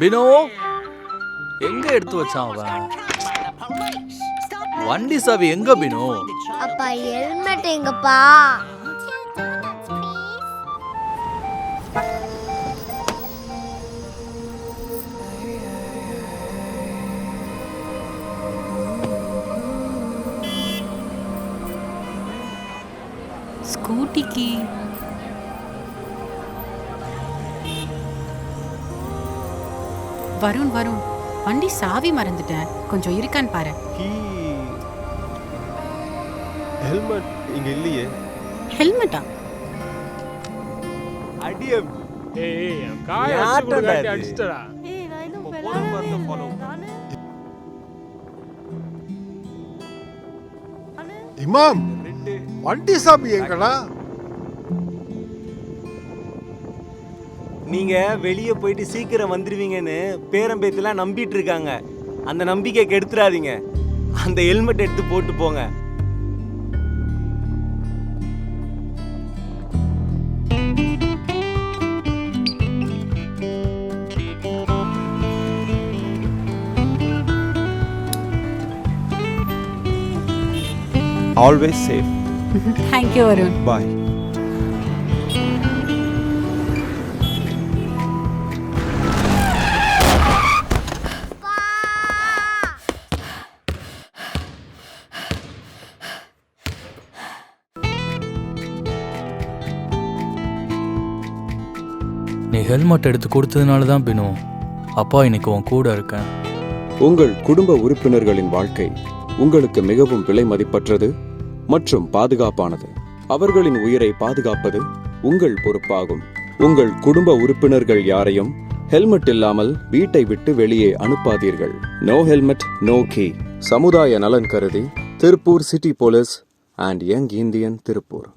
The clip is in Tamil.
பினோ எங்க எடுத்து வச்சான் அவன்? வண்டி சாவி எங்க பினோ? அப்பா ஹெல்மெட் எங்கப்பா? ஸ்கூட்டிக்கு வருண் வருண். வண்டி சாவி மறந்துட்டேன். கொஞ்சம் இருக்கான்னு பாரு. கீ ஹெல்மெட் இங்க இல்லையே. ஹெல்மெட்டா ஏய் காய இமாம் வண்டி சாமி எங்கடா? நீங்க வெளியே போயிட்டு சீக்கிரம் வந்துருவீங்கன்னு பேரம்பேத்திலாம் நம்பிட்டு இருக்காங்க அந்த நம்பிக்கை கெடுத்துறாதீங்க. அந்த ஹெல்மெட் எடுத்து போட்டு போங்க. Always safe thank you Varun பாய் நீ ஹெல்மெட் எடுத்து கொடுத்ததுனால தான் பினு. அப்பா இன்னைக்கு உன் கூட இருக்கேன். உங்கள் குடும்ப உறுப்பினர்களின் வாழ்க்கை உங்களுக்கு மிகவும் விலை மதிப்பற்றது மற்றும் பாதுகாப்பானது. அவர்களின் உயிரை பாதுகாப்பது உங்கள் பொறுப்பாகும். உங்கள் குடும்ப உறுப்பினர்கள் யாரையும் ஹெல்மெட் இல்லாமல் வீட்டை விட்டு வெளியே அனுப்பாதீர்கள். நோ ஹெல்மெட் நோ கீ சமுதாய நலன் கருதி Tiruppur city police and young Indian Tiruppur.